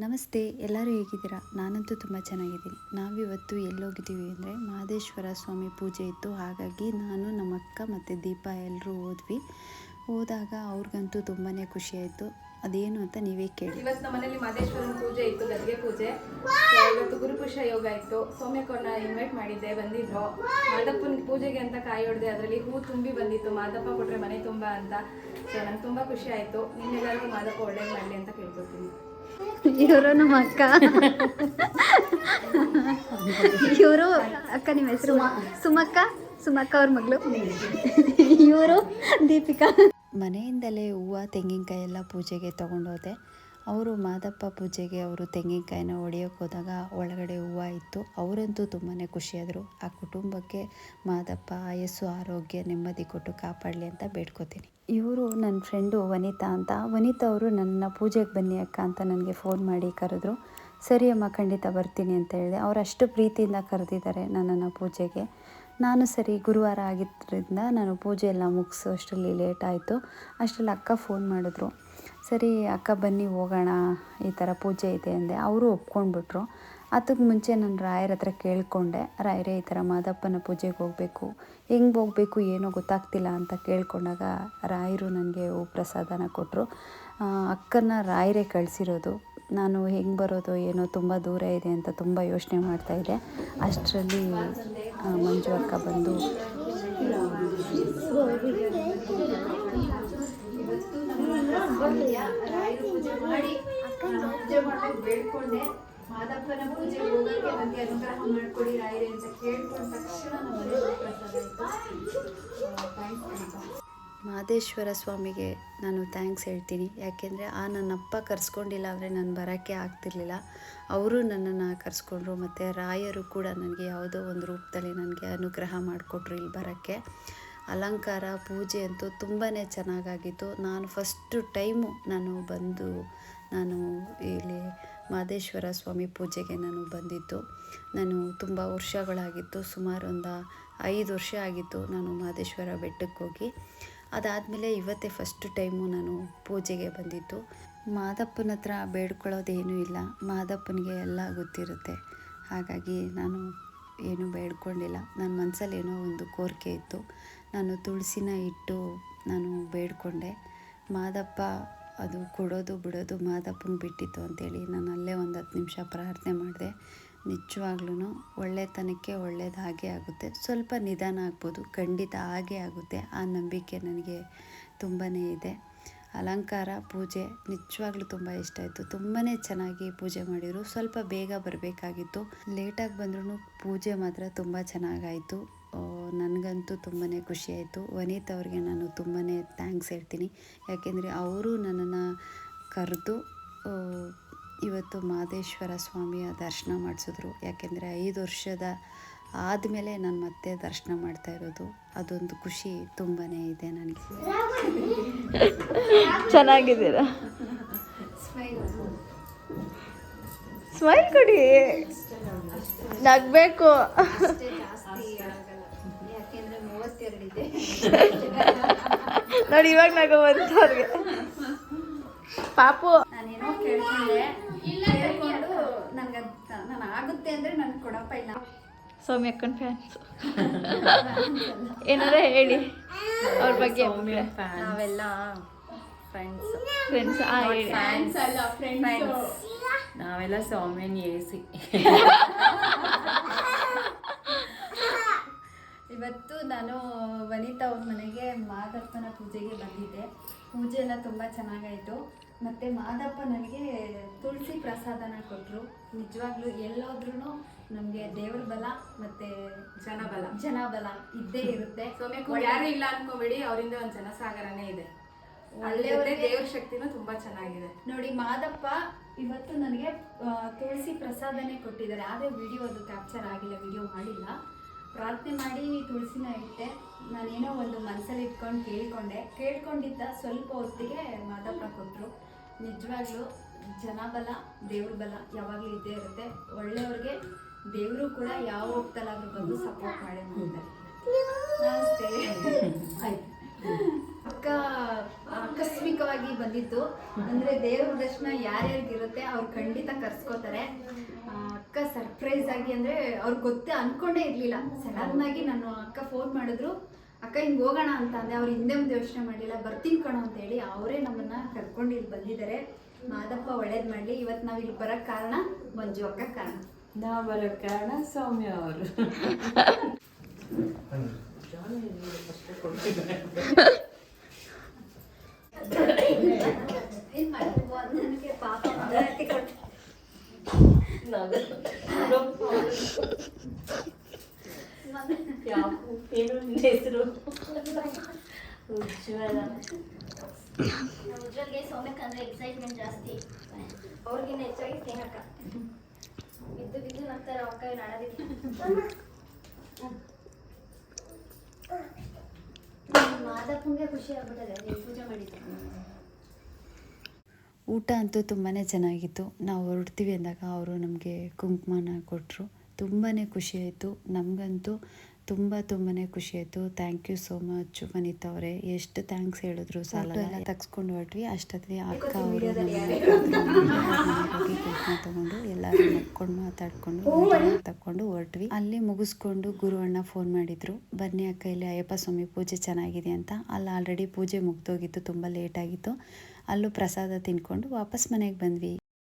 ನಮಸ್ತೆ, ಎಲ್ಲರೂ ಹೇಗಿದ್ದೀರಾ? ನಾನಂತೂ ತುಂಬ ಚೆನ್ನಾಗಿದ್ದೀನಿ. ನಾವಿವತ್ತು ಎಲ್ಲೋಗಿದ್ದೀವಿ ಅಂದರೆ ಮಹದೇಶ್ವರ ಸ್ವಾಮಿ ಪೂಜೆ ಇತ್ತು. ಹಾಗಾಗಿ ನಾನು ನಮ್ಮ ಅಕ್ಕ ಮತ್ತು ದೀಪ ಎಲ್ಲರೂ ಹೋದ್ವಿ. ಹೋದಾಗ ಅವ್ರಿಗಂತೂ ತುಂಬಾ ಖುಷಿಯಾಯಿತು ಅದೇನು ಅಂತ ನೀವೇ ಕೇಳಿ. ಇವತ್ತು ನಮ್ಮ ಮನೇಲಿ ಮಹದೇಶ್ವರನ ಪೂಜೆ ಇತ್ತು, ಗದ್ಗೆ ಪೂಜೆ. ಇವತ್ತು ಗುರುಪುಷ ಯೋಗ ಇತ್ತು. ಸೌಮ್ಯಕ್ಕವ್ರನ್ನ ಇನ್ವೈಟ್ ಮಾಡಿದ್ದೆ, ಬಂದಿದ್ರು. ಮಾದಪ್ಪನ ಪೂಜೆಗೆ ಅಂತ ಕಾಯಿ ಹೊಡೆದೆ, ಅದರಲ್ಲಿ ಹೂ ತುಂಬಿ ಬಂದಿತ್ತು. ಮಾದಪ್ಪ ಕೊಟ್ಟರೆ ಮನೆ ತುಂಬ ಅಂತ. ಸೊ ನಂಗೆ ತುಂಬ ಖುಷಿ ಆಯಿತು. ನಿಮ್ಮೆಲ್ಲರಿಗೂ ಮಾದಪ್ಪ ಒಳ್ಳೇದು ಮಾಡಲಿ ಅಂತ ಕೇಳ್ಕೊತೀನಿ. ಇವರು ನಮ್ಮ ಅಕ್ಕ. ಇವರು ಅಕ್ಕ ನಿಮ್ಮ ಹೆಸರು ಸುಮಕ್ಕ ಸುಮಕ್ಕ ಅವ್ರ ಮಗಳು. ಇವರು ದೀಪಿಕಾ. ಮನೆಯಿಂದಲೇ ಹೂವು, ತೆಂಗಿನಕಾಯಿ ಎಲ್ಲ ಪೂಜೆಗೆ ತೊಗೊಂಡೋದೆ. ಅವರು ಮಾದಪ್ಪ ಪೂಜೆಗೆ ಅವರು ತೆಂಗಿನಕಾಯಿನ ಹೊಡೆಯೋಕೆ ಹೋದಾಗ ಒಳಗಡೆ ಹೂವು ಇತ್ತು. ಅವರಂತೂ ತುಂಬಾ ಖುಷಿಯಾದರು. ಆ ಕುಟುಂಬಕ್ಕೆ ಮಾದಪ್ಪ ಆಯಸ್ಸು, ಆರೋಗ್ಯ, ನೆಮ್ಮದಿ ಕೊಟ್ಟು ಕಾಪಾಡಲಿ ಅಂತ ಬೇಡ್ಕೋತೀನಿ. ಇವರು ನನ್ನ ಫ್ರೆಂಡು ವನಿತಾ ಅಂತ. ವನಿತಾ ಅವರು ನನ್ನ ಪೂಜೆಗೆ ಬನ್ನಿ ಅಕ್ಕ ಅಂತ ನನಗೆ ಫೋನ್ ಮಾಡಿ ಕರೆದ್ರು. ಸರಿ ಅಮ್ಮ, ಖಂಡಿತ ಬರ್ತೀನಿ ಅಂತ ಹೇಳಿದೆ. ಅವರಷ್ಟು ಪ್ರೀತಿಯಿಂದ ಕರೆದಿದ್ದಾರೆ ನನ್ನನ್ನು ಪೂಜೆಗೆ. ನಾನು ಸರಿ ಗುರುವಾರ ಆಗಿದ್ದರಿಂದ ನಾನು ಪೂಜೆ ಎಲ್ಲ ಮುಗಿಸೋಷ್ಟರಲ್ಲಿ ಲೇಟ್ ಆಯಿತು. ಅಷ್ಟರಲ್ಲಿ ಅಕ್ಕ ಫೋನ್ ಮಾಡಿದ್ರು. ಸರಿ, ಅಕ್ಕ ಬನ್ನಿ, ಹೋಗೋಣ, ಈ ಥರ ಪೂಜೆ ಇದೆ ಅಂದೆ. ಅವರು ಒಪ್ಕೊಂಡ್ಬಿಟ್ರು. ಅದಕ್ಕೆ ಮುಂಚೆ ನಾನು ರಾಯರ ಹತ್ರ ಕೇಳಿಕೊಂಡೆ. ರಾಯರೇ, ಈ ಥರ ಮಾದಪ್ಪನ ಪೂಜೆಗೆ ಹೋಗಬೇಕು. ಹೆಂಗೆ ಹೋಗಬೇಕು, ಏನೋ ಗೊತ್ತಾಗ್ತಿಲ್ಲ ಅಂತ ಕೇಳಿಕೊಂಡಾಗ ರಾಯರು ನನಗೆ ಹೂ ಪ್ರಸಾದನ ಕೊಟ್ಟರು ಅಕ್ಕನ ರಾಯರೇ ಕಳಿಸಿರೋದು. ನಾನು ಹೆಂಗೆ ಬರೋದು, ಏನೋ ತುಂಬ ದೂರ ಇದೆ ಅಂತ ತುಂಬ ಯೋಚನೆ ಮಾಡ್ತಾಯಿದ್ದೆ ಅಷ್ಟರಲ್ಲಿ ಮಂಜು ಅಕ್ಕ ಬಂದು ಪೂಜೆ ಮಾಡಿ ಪೂಜೆ ಮಾಡ್ಬೇಕು ಬೇಡ್ಕೊಂಡೆ ಮಾದಪ್ಪನ ಪೂಜೆಗೆ ಹೋಗೋಕ್ಕೆ ನನಗೆ ಅನುಗ್ರಹ ಮಾಡ್ಕೊಡಿ ರಾಯರೇ ಅಂತ ಕೇಳ್ಕೊಂಡ ಮಹದೇಶ್ವರ ಸ್ವಾಮಿಗೆ ನಾನು ಥ್ಯಾಂಕ್ಸ್ ಹೇಳ್ತೀನಿ. ಯಾಕೆಂದರೆ ಆ ನನ್ನಪ್ಪ ಕರ್ಸ್ಕೊಂಡಿಲ್ಲ ಅಂದರೆ ನಾನು ಬರೋಕ್ಕೆ ಆಗ್ತಿರ್ಲಿಲ್ಲ. ಅವರು ನನ್ನನ್ನು ಕರೆಸ್ಕೊಂಡ್ರು ಮತ್ತು ರಾಯರು ಕೂಡ ನನಗೆ ಯಾವುದೋ ಒಂದು ರೂಪದಲ್ಲಿ ನನಗೆ ಅನುಗ್ರಹ ಮಾಡಿಕೊಟ್ರು ಇಲ್ಲಿ ಬರೋಕ್ಕೆ. ಅಲಂಕಾರ, ಪೂಜೆ ಅಂತೂ ತುಂಬಾ ಚೆನ್ನಾಗಾಗಿತ್ತು. ನಾನು ಫಸ್ಟು ಟೈಮು ನಾನು ಬಂದು ನಾನು ಇಲ್ಲಿ ಮಾದೇಶ್ವರ ಸ್ವಾಮಿ ಪೂಜೆಗೆ ನಾನು ಬಂದಿದ್ದು. ನಾನು ತುಂಬ ವರ್ಷಗಳಾಗಿತ್ತು. ಸುಮಾರು ಒಂದು ಐದು ವರ್ಷ ಆಗಿತ್ತು ನಾನು ಮಹದೇಶ್ವರ ಬೆಟ್ಟಕ್ಕೆ ಹೋಗಿ. ಅದಾದಮೇಲೆ ಇವತ್ತೇ ಫಸ್ಟ್ ಟೈಮು ನಾನು ಪೂಜೆಗೆ ಬಂದಿದ್ದು. ಮಾದಪ್ಪನ ಹತ್ರ ಬೇಡ್ಕೊಳ್ಳೋದೇನೂ ಇಲ್ಲ. ಮಾದಪ್ಪನಿಗೆ ಎಲ್ಲ ಗೊತ್ತಿರುತ್ತೆ. ಹಾಗಾಗಿ ನಾನು ಏನೂ ಬೇಡ್ಕೊಂಡಿಲ್ಲ. ನನ್ನ ಮನಸ್ಸಲ್ಲಿ ಏನೋ ಒಂದು ಕೋರಿಕೆ ಇತ್ತು. ನಾನು ತುಳಸಿನ ಇಟ್ಟು ನಾನು ಬೇಡ್ಕೊಂಡೆ. ಮಾದಪ್ಪ ಅದು ಕೊಡೋದು ಬಿಡೋದು ಮಾದಪ್ಪನ ಬಿಟ್ಟಿತ್ತು ಅಂತೇಳಿ ನಾನು ಅಲ್ಲೇ ಒಂದು ಹತ್ತು ನಿಮಿಷ ಪ್ರಾರ್ಥನೆ ಮಾಡಿದೆ. ನಿಜವಾಗ್ಲೂ ಒಳ್ಳೆತನಕ್ಕೆ ಒಳ್ಳೆಯದಾಗೇ ಆಗುತ್ತೆ. ಸ್ವಲ್ಪ ನಿಧಾನ ಆಗ್ಬೋದು, ಖಂಡಿತ ಹಾಗೆ ಆಗುತ್ತೆ. ಆ ನಂಬಿಕೆ ನನಗೆ ತುಂಬಾ ಇದೆ. ಅಲಂಕಾರ, ಪೂಜೆ ನಿಜವಾಗ್ಲೂ ತುಂಬ ಇಷ್ಟ ಆಯಿತು. ತುಂಬಾ ಚೆನ್ನಾಗಿ ಪೂಜೆ ಮಾಡಿದರು. ಸ್ವಲ್ಪ ಬೇಗ ಬರಬೇಕಾಗಿತ್ತು. ಲೇಟಾಗಿ ಬಂದ್ರೂ ಪೂಜೆ ಮಾತ್ರ ತುಂಬ ಚೆನ್ನಾಗಾಯಿತು. ನನಗಂತೂ ತುಂಬಾ ಖುಷಿಯಾಯಿತು ವನಿತ್ ಅವ್ರಿಗೆ ನಾನು ತುಂಬಾ ಥ್ಯಾಂಕ್ಸ್ ಹೇಳ್ತೀನಿ. ಯಾಕೆಂದರೆ ಅವರು ನನ್ನನ್ನು ಕರೆದು ಇವತ್ತು ಮಾದೇಶ್ವರ ಸ್ವಾಮಿಯ ದರ್ಶನ ಮಾಡಿಸಿದ್ರು. ಯಾಕೆಂದರೆ ಐದು ವರ್ಷದ ಆದಮೇಲೆ ನಾನು ಮತ್ತೆ ದರ್ಶನ ಮಾಡ್ತಾ ಇರೋದು. ಅದೊಂದು ಖುಷಿ ತುಂಬಾ ಇದೆ ನನಗೆ. ಚೆನ್ನಾಗಿದ್ದೀರಾ? ಸ್ಮೈಲ್ ಕೊಡಿ. ನಗಬೇಕು. ನೋಡಿ ಇವಾಗ ನಗೋ ಬಂತು ಅವ್ರಿಗೆ. ಪಾಪು. ನಾನೇನೋ ಕೇಳ್ಕೊಂಡೆ ಕೇಳ್ಕೊಂಡು ನನಗೆ ನಾನು ಆಗುತ್ತೆ ಅಂದರೆ ನನಗೆ ಕೊಡಪ್ಪ ಇಲ್ಲ. ಸೌಮ್ಯ ಅಕ್ಕನ ಫ್ಯಾನ್ಸ್ ಏನಾರ ಹೇಳಿ ಅವ್ರ ಬಗ್ಗೆ ನಾವೆಲ್ಲ ಫ್ರೆಂಡ್ಸ್ ಫ್ರೆಂಡ್ಸ್ ಆ ಹೇಳಿ. ಫ್ಯಾನ್ಸ್ ಅಲ್ಲ ಫ್ರೆಂಡ್ಸ್ ನಾವೆಲ್ಲ ಸೌಮ್ಯನ್ ಎ ಸಿ ಇವತ್ತು ನಾನು ವನಿತಾ ಅವ್ರ ಮನೆಗೆ ಮಾದಪ್ಪನ ಪೂಜೆಗೆ ಬಂದಿದ್ದೆ. ಪೂಜೆ ಎಲ್ಲ ತುಂಬ ಚೆನ್ನಾಗಾಯಿತು. ಮತ್ತು ಮಾದಪ್ಪ ನನಗೆ ತುಳಸಿ ಪ್ರಸಾದನ ಕೊಟ್ಟರು ನಿಜವಾಗ್ಲೂ ಎಲ್ಲೋದ್ರೂ ನಮಗೆ ದೇವ್ರ ಬಲ ಮತ್ತೆ ಜನಬಲ. ಜನಬಲ ಇದ್ದೇ ಇರುತ್ತೆ. ಸೌಮ್ಯಕ್ಕೂ ಯಾರು ಇಲ್ಲ ಅನ್ಕೋಬೇಡಿ ಅವರಿಂದ ಒಂದು ಜನಸಾಗರನೇ ಇದೆ. ಅಲ್ಲೇ ದೇವ್ರ ಶಕ್ತಿನೂ ತುಂಬಾ ಚೆನ್ನಾಗಿದೆ. ನೋಡಿ ಮಾದಪ್ಪ ಇವತ್ತು ನನಗೆ ತುಳಸಿ ಪ್ರಸಾದನೇ ಕೊಟ್ಟಿದ್ದಾರೆ. ಆದರೆ ವಿಡಿಯೋ ಅದು ಕ್ಯಾಪ್ಚರ್ ಆಗಿಲ್ಲ ವಿಡಿಯೋ ಮಾಡಿಲ್ಲ. ಪ್ರಾರ್ಥನೆ ಮಾಡಿ ತುಳಸಿನ ಇಟ್ಟೆ. ನಾನೇನೋ ಒಂದು ಮನಸ್ಸಲ್ಲಿ ಇಟ್ಕೊಂಡು ಕೇಳ್ಕೊಂಡೆ. ಕೇಳ್ಕೊಂಡಿದ್ದ ಸ್ವಲ್ಪ ಹೊತ್ತಿಗೆ ಮಾದಪ್ಪ ಕೊಟ್ಟರು ನಿಜವಾಗ್ಲೂ ಜನಬಲ ದೇವ್ರ ಬಲ ಯಾವಾಗಲೂ ಇದ್ದೇ ಇರುತ್ತೆ. ಒಳ್ಳೆಯವ್ರಿಗೆ ದೇವರು ಕೂಡ ಯಾವ ಹೋಗ್ತಲ್ಲಾದ್ರೂ ಬಂದು ಸಪೋರ್ಟ್ ಮಾಡಿ ನಮಸ್ತೆ. ಆಯ್ತು ಅಕ್ಕ, ಆಕಸ್ಮಿಕವಾಗಿ ಬಂದಿದ್ದು. ಅಂದ್ರೆ ದೇವ್ರ ದರ್ಶನ ಯಾರ್ಯಾರಿಗಿರುತ್ತೆ ಅವ್ರು ಖಂಡಿತ ಕರ್ಸ್ಕೋತಾರೆ. ಅಕ್ಕ ಸರ್ಪ್ರೈಸ್ ಆಗಿ ಅಂದ್ರೆ ಅವ್ರಿಗೆ ಗೊತ್ತೇ ಅನ್ಕೊಂಡೇ ಇರಲಿಲ್ಲ. ಸಡನ್ ಆಗಿ ನಾನು ಅಕ್ಕ ಫೋನ್ ಮಾಡಿದ್ರು. ಅಕ್ಕ ಹಿಂಗೆ ಹೋಗೋಣ ಅಂತ ಅಂದೆ. ಅವ್ರು ಹಿಂದೆ ಮುಂದೆ ಯೋಚನೆ ಮಾಡಲಿಲ್ಲ. ಬರ್ತೀನಿ ಕಣೋ ಅಂತ ಹೇಳಿ ಅವರೇ ನಮ್ಮನ್ನ ಕರ್ಕೊಂಡು ಇಲ್ಲಿ ಬಂದಿದ್ದಾರೆ. ಮಾದಪ್ಪ ಒಳ್ಳೇದು ಮಾಡಲಿ. ಇವತ್ತು ನಾವು ಇಲ್ಲಿ ಬರೋಕ್ಕೆ ಕಾರಣ ಮಂಜು ಅಕ್ಕ ಕಾರಣ. ನಾವು ಬರೋ ಕಾರಣ ಸೌಮ್ಯ ಅವರು. ಏನು ಮಾಡೋದು ನನಗೆ ಪಾಪ ಊಟ ಅಂತೂ ತುಂಬಾ ಚೆನ್ನಾಗಿತ್ತು. ನಾವು ಹೊರಡ್ತೀವಿ ಅಂದಾಗ ಅವರು ನಮಗೆ ಕುಂಕುಮನ ಕೊಟ್ಟರು ತುಂಬಾ ಖುಷಿ ಆಯಿತು. ನಮಗಂತೂ ತುಂಬ ತುಂಬಾ ಖುಷಿ ಆಯಿತು. Thank you so much Vanita ಅವರೇ. ಎಷ್ಟು ಥ್ಯಾಂಕ್ಸ್ ಹೇಳಿದ್ರು ಸಾಲ ಎಲ್ಲ ತಗ್ಸ್ಕೊಂಡು ಹೊರಟ್ವಿ. ಅಷ್ಟೊತ್ತಿಗೆ ಅಕ್ಕ ಅವರು ತಗೊಂಡು ಎಲ್ಲರೂ ನಡ್ಕೊಂಡು ಮಾತಾಡ್ಕೊಂಡು ತಕೊಂಡು ಹೊರಟ್ವಿ. ಅಲ್ಲಿ ಮುಗಿಸ್ಕೊಂಡು ಗುರು ಅಣ್ಣ ಫೋನ್ ಮಾಡಿದ್ರು. ಬನ್ನಿ ಅಕ್ಕ ಇಲ್ಲಿ ಅಯ್ಯಪ್ಪ ಸ್ವಾಮಿ ಪೂಜೆ ಚೆನ್ನಾಗಿದೆ ಅಂತ. ಅಲ್ಲಿ ಆಲ್ರೆಡಿ ಪೂಜೆ ಮುಗ್ದೋಗಿತ್ತು ತುಂಬ ಲೇಟ್ ಆಗಿತ್ತು. ಅಲ್ಲೂ ಪ್ರಸಾದ ತಿನ್ಕೊಂಡು ವಾಪಸ್ ಮನೆಗೆ ಬಂದ್ವಿ.